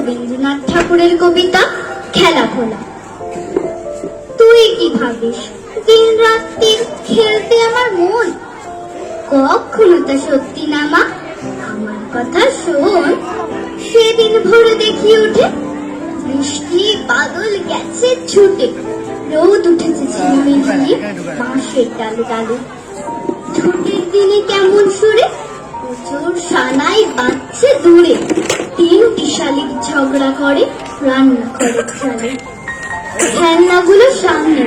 রবীন্দ্রনাথ ঠাকুরের কবিতা খেলা খোলা। তুই কি ভাবিস? দিন রাত্রি খেলতে আমার মন? কখনো তা সত্যি না মা, আমার কথা শোন। সেদিন ভোরে দেখি উঠে বৃষ্টি বাদল গেছে ছুটে। রোদ উঠেছে ঝিমিঝিমি বাঁশের ডালে ডালে। ছুটির দিনে কেমন সুরে প্রচুর সানাই বাজছে দূরে। তিনটি শালিক ঝগড়া করে, রান্না করে চলে খেলনাগুলো সামনে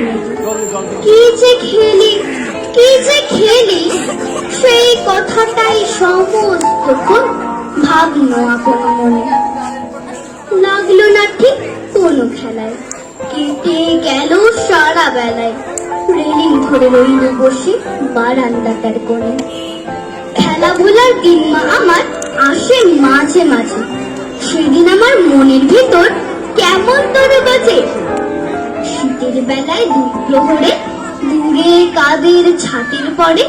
কি যে খেলি, কি যে খেলি, সেই কথাটাই সমস্তক্ষণ ভাবলো আপন মনে। লাগল না ঠিক কোনো খেলায়। কেটে গেল সারা বেলায় রেলিং ধরে রইল বসে বারান্দাটার কোণে। খেলা ভোলার দিন মা আমার আসে মাঝে মাঝে। সেদিন আমার মনের ভিতর কেমন তোর বাজে। শীতের বেলায় দুপুরে দূরে কাদের ছাতির পরে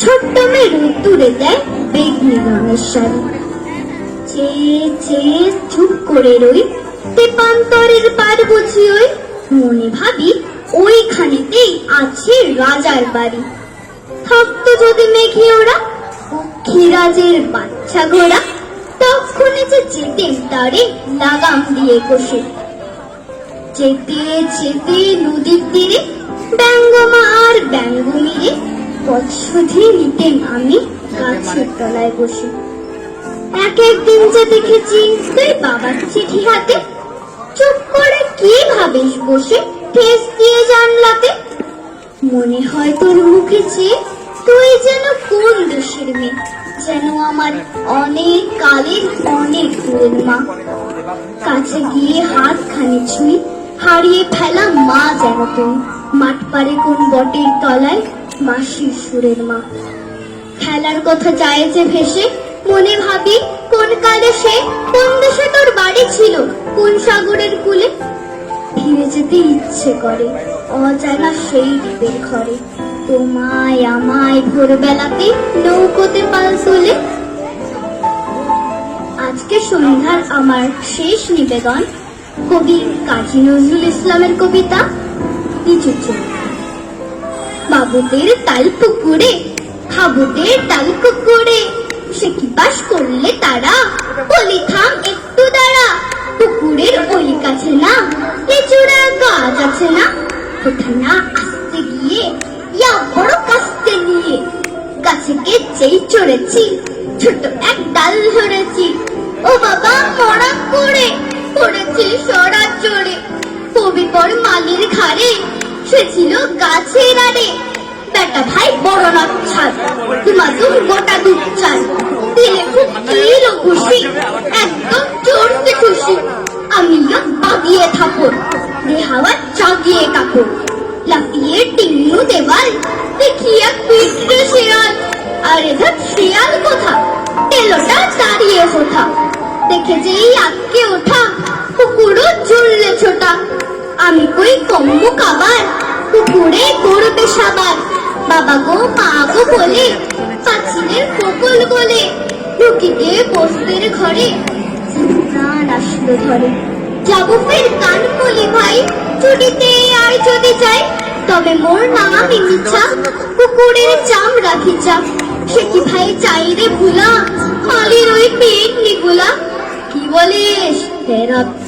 ছোট্ট মেয়ে রোদ্দুরে দেয় বেগনি রঙের শাড়ি। চেয়ে চুপ করে রই তেপান্তরের পার বুঝি ওই। মনে ভাবি ওইখানেতেই আছে রাজার বাড়ি। থাকতো যদি মেঘে ওরা পক্ষীরাজের বাচ্চা ঘোড়া তখনই যে যেতেন তারে লাগাম দিয়ে কষে যেতে যেতে নদীর তীরে ব্যঙ্গমা আর ব্যঙ্গ মিলে পথ শুধে নিতেন আমি গাছের তলায় বসে। এক একদিন যে দেখেছি তুই বাবার চিঠি হাতে, চুপ করে কি ভাবিস বসে ঠেস দিয়ে জানলাতে? মনে হয় তোর মুখে চেয়ে তুই যেন কোন যেন আমার অনেক কালের অনেক দূরের মা। কাছে গিয়ে হাত খানি ছুঁই, হারিয়ে ফেলা মা যেন তুমি। মাঠ পারে কোন বটের তলায় মাসির সুরের মা। খেলার কথা যায় যে ভেসে, মনে ভাবি কোন কালে সে, কোন দেশে তোর বাড়ি ছিল, কোন সাগরের কূলে। ফিরে যেতে ইচ্ছে করে, অজানা সেই দ্বীপের ঘরে। তোমায় আমায় ভোরবেলাতে নৌকোতে পাল সন্ধ্যার আমার শেষ নিবেদন, কবি কাজী নজরুল ইসলামের কবিতা বাবুদের তাল পুকুরে, হাবুদের তাল পুকুরে, সে কি বাস করলে তারা? বলি, থাম একটু দাঁড়া, পুকুরের ওই কাছে না লিচুড়া গাছ আছে না? কোথায় না আসতে গিয়ে, ইয়া বড় কাস্তে নিয়ে। গাছে যেই চড়েছি, ছোট এক ডাল ধরেছি ও বাবা, মরা করে পড়েছি সরা চড়ে। কবিপর মালির ঘাড়ে, সে ছিল গাছের আড়ে। বেটা ভাই বড় না ছাদ তুমাতুম গোটা দুধ চাল। দিলে খুব কিলো খুশি, একদম চড়তে খুশি। আমিও বাগিয়ে থাকুন দেহাওয়া জাগিয়ে কাকুন লাফিয়ে টিন্নু দেওয়াল, দেখিয়া পিঠে শেয়াল। আর এধার শেয়াল কোথা? এলোটা দাঁড়িয়ে কোথা দেখে যেই আটকে ওঠা, কুকুরও ঝুললে ছোটা। আমি কই কম্বু কাবার? কুকুরে করবে সাবার। বাবা গো, মা গো বলে পাঁচিলের কোকল বলে ঢুকিতে বসতের ঘরে। প্রাণ আসলো ধরে। যাব ফের কান বলি ভাই ছুটিতে আর যদি যাই তবে মোর নাম মিছা কুকুরের চাম রাখি চাপ সে ভাই চাই রে ভুলা। খালি ওই পেট নিগুলা কি বলিস? ফেরত্তা